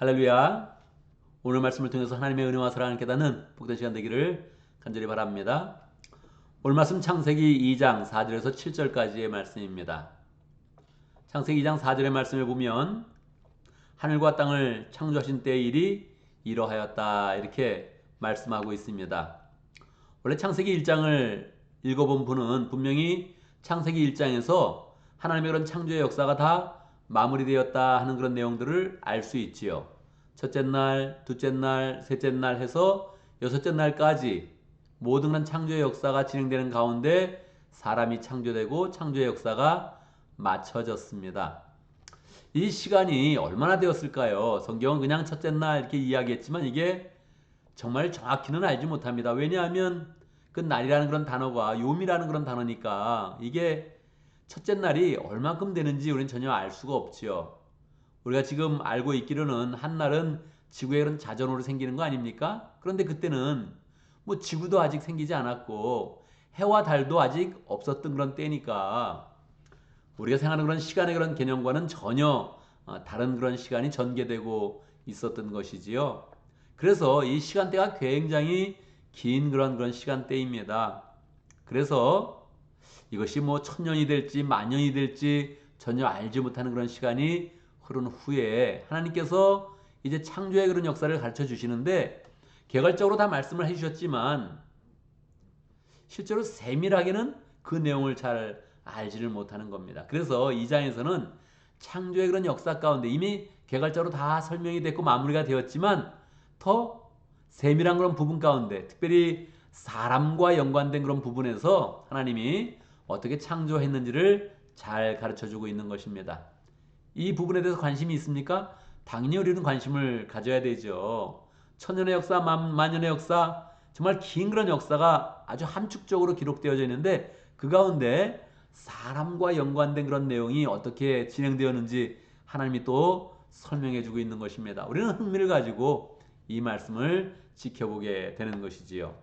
할렐루야. 오늘 말씀을 통해서 하나님의 은혜와 사랑을 깨닫는 복된 시간 되기를 간절히 바랍니다. 오늘 말씀 창세기 2장 4절에서 7절까지의 말씀입니다. 창세기 2장 4절의 말씀을 보면 하늘과 땅을 창조하신 때의 일이 이러하였다 이렇게 말씀하고 있습니다. 원래 창세기 1장을 읽어본 분은 분명히 창세기 1장에서 하나님의 그런 창조의 역사가 다 마무리되었다 하는 그런 내용들을 알 수 있지요. 첫째 날, 둘째 날, 셋째 날 해서 여섯째 날까지 모든 그런 창조의 역사가 진행되는 가운데 사람이 창조되고 창조의 역사가 맞춰졌습니다. 이 시간이 얼마나 되었을까요? 성경은 그냥 첫째 날 이렇게 이야기했지만 이게 정말 정확히는 알지 못합니다. 왜냐하면 그 날이라는 그런 단어가 요미라는 그런 단어니까 이게 첫째 날이 얼만큼 되는지 우리는 전혀 알 수가 없지요. 우리가 지금 알고 있기로는 한 날은 지구에 그런 자전으로 생기는 거 아닙니까? 그런데 그때는 뭐 지구도 아직 생기지 않았고 해와 달도 아직 없었던 그런 때니까 우리가 생각하는 그런 시간의 그런 개념과는 전혀 어, 다른 그런 시간이 전개되고 있었던 것이지요. 그래서 이 시간대가 굉장히 긴 그런 그런 시간대입니다. 그래서 이것이 뭐 천년이 될지 만년이 될지 전혀 알지 못하는 그런 시간이 흐른 후에 하나님께서 이제 창조의 그런 역사를 가르쳐 주시는데 개괄적으로 다 말씀을 해 주셨지만 실제로 세밀하게는 그 내용을 잘 알지를 못하는 겁니다. 그래서 이 장에서는 창조의 그런 역사 가운데 이미 개괄적으로 다 설명이 됐고 마무리가 되었지만 더 세밀한 그런 부분 가운데 특별히 사람과 연관된 그런 부분에서 하나님이 어떻게 창조했는지를 잘 가르쳐 주고 있는 것입니다. 이 부분에 대해서 관심이 있습니까? 당연히 우리는 관심을 가져야 되죠. 천년의 역사, 만, 만년의 역사, 정말 긴 그런 역사가 아주 함축적으로 기록되어져 있는데 그 가운데 사람과 연관된 그런 내용이 어떻게 진행되었는지 하나님이 또 설명해 주고 있는 것입니다. 우리는 흥미를 가지고 이 말씀을 지켜보게 되는 것이지요.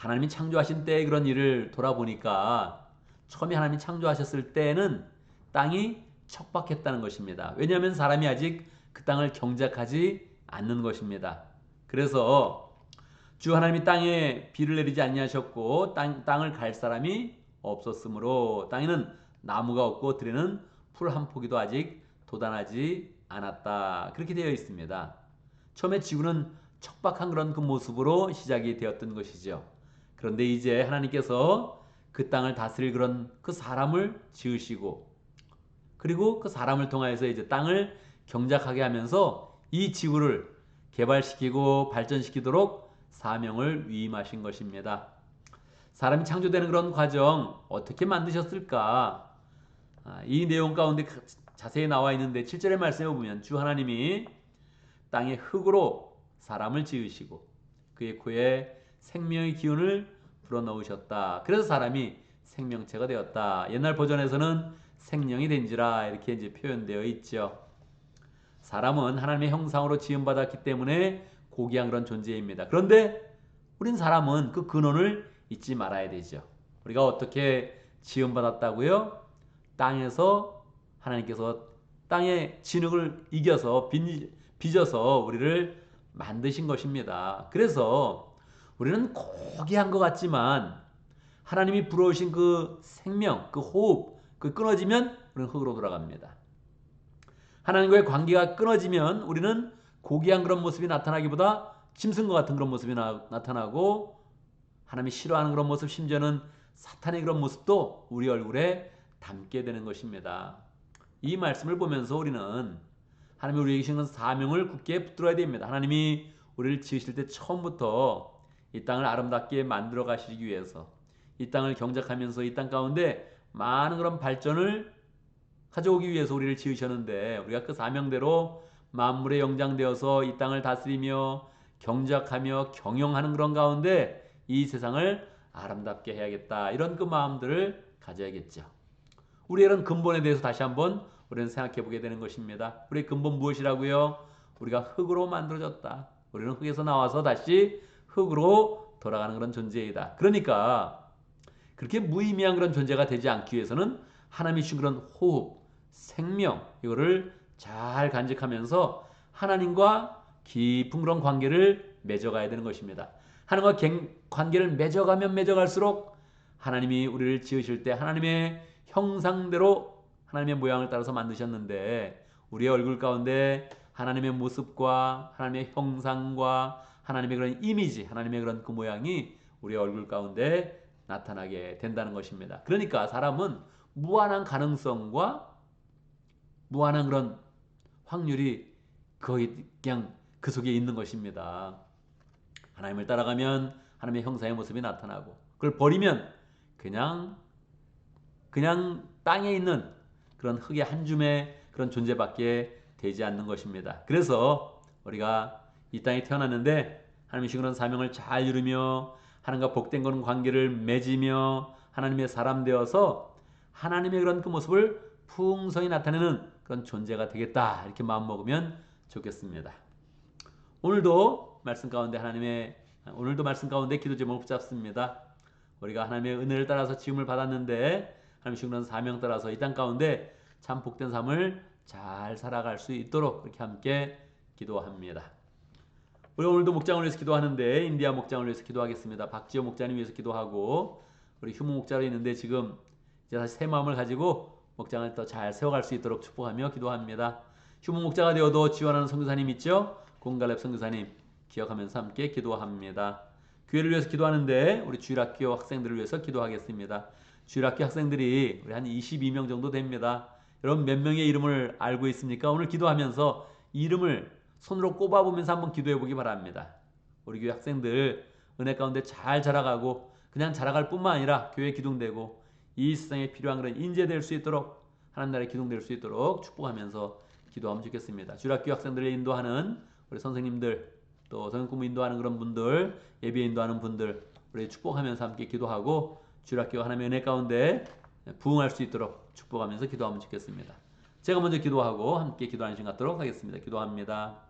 하나님이 창조하신 때의 그런 일을 돌아보니까 처음에 하나님이 창조하셨을 때는 땅이 척박했다는 것입니다. 왜냐하면 사람이 아직 그 땅을 경작하지 않는 것입니다. 그래서 주 하나님이 땅에 비를 내리지 아니하셨고 땅, 땅을 갈 사람이 없었으므로 땅에는 나무가 없고 들에는 풀 한 포기도 아직 도단하지 않았다. 그렇게 되어 있습니다. 처음에 지구는 척박한 그런 그 모습으로 시작이 되었던 것이죠. 그런데 이제 하나님께서 그 땅을 다스릴 그런 그 사람을 지으시고 그리고 그 사람을 통하여서 이제 땅을 경작하게 하면서 이 지구를 개발시키고 발전시키도록 사명을 위임하신 것입니다. 사람이 창조되는 그런 과정 어떻게 만드셨을까? 아, 이 내용 가운데 자세히 나와 있는데 7절의 말씀에 보면 주 하나님이 땅의 흙으로 사람을 지으시고 그의 코에 생명의 기운을 불어넣으셨다. 그래서 사람이 생명체가 되었다. 옛날 버전에서는 생명이 된지라 이렇게 이제 표현되어 있죠. 사람은 하나님의 형상으로 지음받았기 때문에 고귀한 그런 존재입니다. 그런데 우린 사람은 그 근원을 잊지 말아야 되죠. 우리가 어떻게 지음받았다고요? 땅에서 하나님께서 땅의 진흙을 이겨서 빚어서 우리를 만드신 것입니다. 그래서 우리는 고귀한 것 같지만 하나님이 불어오신 그 생명, 그 호흡, 그 끊어지면 우리는 흙으로 돌아갑니다. 하나님과의 관계가 끊어지면 우리는 고귀한 그런 모습이 나타나기보다 짐승과 같은 그런 모습이 나, 타나고 하나님이 싫어하는 그런 모습, 심지어는 사탄의 그런 모습도 우리 얼굴에 담게 되는 것입니다. 이 말씀을 보면서 우리는 하나님이 우리에게 주신 사명을 굳게 붙들어야 됩니다. 하나님이 우리를 지으실 때 처음부터 이 땅을 아름답게 만들어 가시기 위해서 이 땅을 경작하면서 이 땅 가운데 많은 그런 발전을 가져오기 위해서 우리를 지으셨는데 우리가 그 사명대로 만물의 영장되어서 이 땅을 다스리며 경작하며 경영하는 그런 가운데 이 세상을 아름답게 해야겠다 이런 그 마음들을 가져야겠죠. 우리의 이런 근본에 대해서 다시 한번 우리는 생각해 보게 되는 것입니다. 우리의 근본 무엇이라고요? 우리가 흙으로 만들어졌다. 우리는 흙에서 나와서 다시 흙으로 돌아가는 그런 존재이다. 그러니까 그렇게 무의미한 그런 존재가 되지 않기 위해서는 하나님이 주신 그런 호흡, 생명 이거를 잘 간직하면서 하나님과 깊은 그런 관계를 맺어가야 되는 것입니다. 하나님과 갱- 관계를 맺어가면 맺어갈수록 하나님이 우리를 지으실 때 하나님의 형상대로 하나님의 모양을 따라서 만드셨는데 우리의 얼굴 가운데 하나님의 모습과 하나님의 형상과 하나님의 그런 이미지, 하나님의 그런 그 모양이 우리의 얼굴 가운데 나타나게 된다는 것입니다. 그러니까 사람은 무한한 가능성과 무한한 그런 확률이 거의 그냥 그 속에 있는 것입니다. 하나님을 따라가면 하나님의 형상의 모습이 나타나고 그걸 버리면 그냥 그냥 땅에 있는 그런 흙의 한 줌의 그런 존재밖에 되지 않는 것입니다. 그래서 우리가 이 땅에 태어났는데 하나님의 그런 사명을 잘 이루며 하나님과 복된 그런 관계를 맺으며 하나님의 사람 되어서 하나님의 그런 그 모습을 풍성히 나타내는 그런 존재가 되겠다 이렇게 마음 먹으면 좋겠습니다. 오늘도 말씀 가운데 하나님의 오늘도 말씀 가운데 기도 제목을 붙잡습니다. 우리가 하나님의 은혜를 따라서 지음을 받았는데 하나님 주신 그런 사명 따라서 이 땅 가운데 참 복된 삶을 잘 살아갈 수 있도록 그렇게 함께 기도합니다. 우리 오늘도 목장을 위해서 기도하는데 인디아 목장을 위해서 기도하겠습니다. 박지호 목자님 위해서 기도하고 우리 휴무 목자로 있는데 지금 이제 다시 새 마음을 가지고 목장을 더 잘 세워갈 수 있도록 축복하며 기도합니다. 휴무 목자가 되어도 지원하는 선교사님 있죠? 공갈랩 선교사님 기억하면서 함께 기도합니다. 교회를 위해서 기도하는데 우리 주일학교 학생들을 위해서 기도하겠습니다. 주일학교 학생들이 우리 한 22명 정도 됩니다. 여러분 몇 명의 이름을 알고 있습니까? 오늘 기도하면서 이름을 손으로 꼽아보면서 한번 기도해 보기 바랍니다. 우리 교회 학생들 은혜 가운데 잘 자라가고 그냥 자라갈 뿐만 아니라 교회 기둥되고 이 세상에 필요한 그런 인재 될 수 있도록 하나님 나라에 기둥될 수 있도록 축복하면서 기도하면 좋겠습니다. 주일학교 학생들을 인도하는 우리 선생님들 또 성경공부 인도하는 그런 분들 예배 인도하는 분들 우리 축복하면서 함께 기도하고 주일학교 하나님의 은혜 가운데 부응할 수 있도록 축복하면서 기도하면 좋겠습니다. 제가 먼저 기도하고 함께 기도하는 시간 갖도록 하겠습니다. 기도합니다.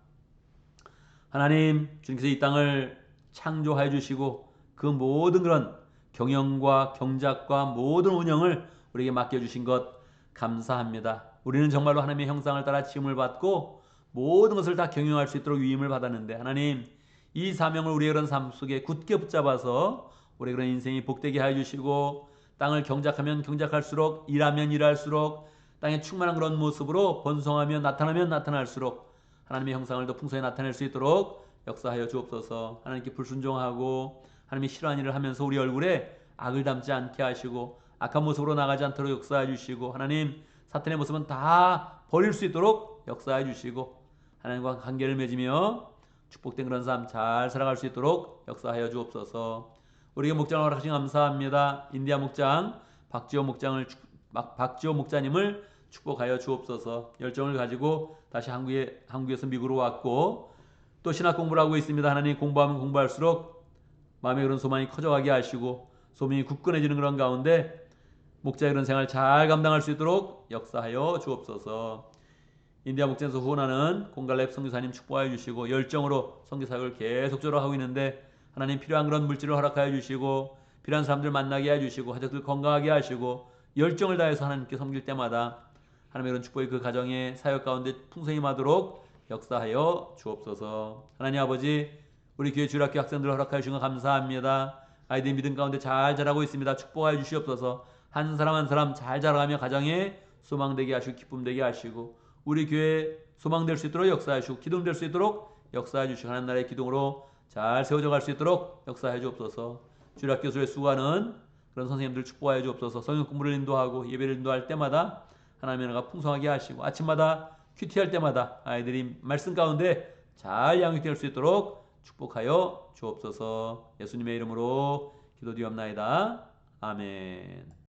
하나님, 주님께서 이 땅을 창조해 주시고 그 모든 그런 경영과 경작과 모든 운영을 우리에게 맡겨 주신 것 감사합니다. 우리는 정말로 하나님의 형상을 따라 지음을 받고 모든 것을 다 경영할 수 있도록 위임을 받았는데 하나님 이 사명을 우리의 그런 삶 속에 굳게 붙잡아서 우리의 그런 인생이 복되게 하여 주시고 땅을 경작하면 경작할수록 일하면 일할수록 땅에 충만한 그런 모습으로 번성하면 나타나면 나타날수록 하나님의 형상을 더 풍성히 나타낼 수 있도록 역사하여 주옵소서. 하나님께 불순종하고 하나님이 싫어하는 일을 하면서 우리 얼굴에 악을 담지 않게 하시고 악한 모습으로 나가지 않도록 역사해 주시고 하나님 사탄의 모습은 다 버릴 수 있도록 역사해 주시고 하나님과 관계를 맺으며 축복된 그런 삶 잘 살아갈 수 있도록 역사하여 주옵소서. 우리에게 목장을 허락하신 감사합니다. 인디아 목장 박지호 목장을 박지호 목자님을 축복하여 주옵소서. 열정을 가지고 다시 한국에 한국에서 미국으로 왔고 또 신학 공부를 하고 있습니다. 하나님 공부하면 공부할수록 마음의 그런 소망이 커져가게 하시고 소명이 굳건해지는 그런 가운데 목자의 그런 생활 잘 감당할 수 있도록 역사하여 주옵소서. 인디아 목장에서 후원하는 공갈랩 선교사님 축복하여 주시고 열정으로 선교 사역을 계속적으로 하고 있는데 하나님 필요한 그런 물질을 허락하여 주시고 필요한 사람들 만나게 해 주시고 가족들 건강하게 하시고 열정을 다해서 하나님께 섬길 때마다 하나님의 그런 축복이 그 가정의 사역 가운데 풍성히 마도록 역사하여 주옵소서. 하나님 아버지 우리 교회 주일학교 학생들 허락하여 주신 거 감사합니다. 아이들 믿음 가운데 잘 자라고 있습니다. 축복하여 주시옵소서. 한 사람 한 사람 잘 자라가며 가정에 소망되게 하시고 기쁨 되게 하시고 우리 교회 소망될 수 있도록 역사해 주시고 기둥 될 수 있도록 역사해 주시고 하나님 나라의 기둥으로 잘 세워져 갈 수 있도록 역사해 주옵소서. 주일학교에서 수고하는 그런 선생님들 축복하여 주옵소서. 성경 공부를 인도하고 예배를 인도할 때마다 하나님의 나라가 풍성하게 하시고 아침마다 큐티할 때마다 아이들이 말씀 가운데 잘 양육될 수 있도록 축복하여 주옵소서. 예수님의 이름으로 기도드리옵나이다. 아멘.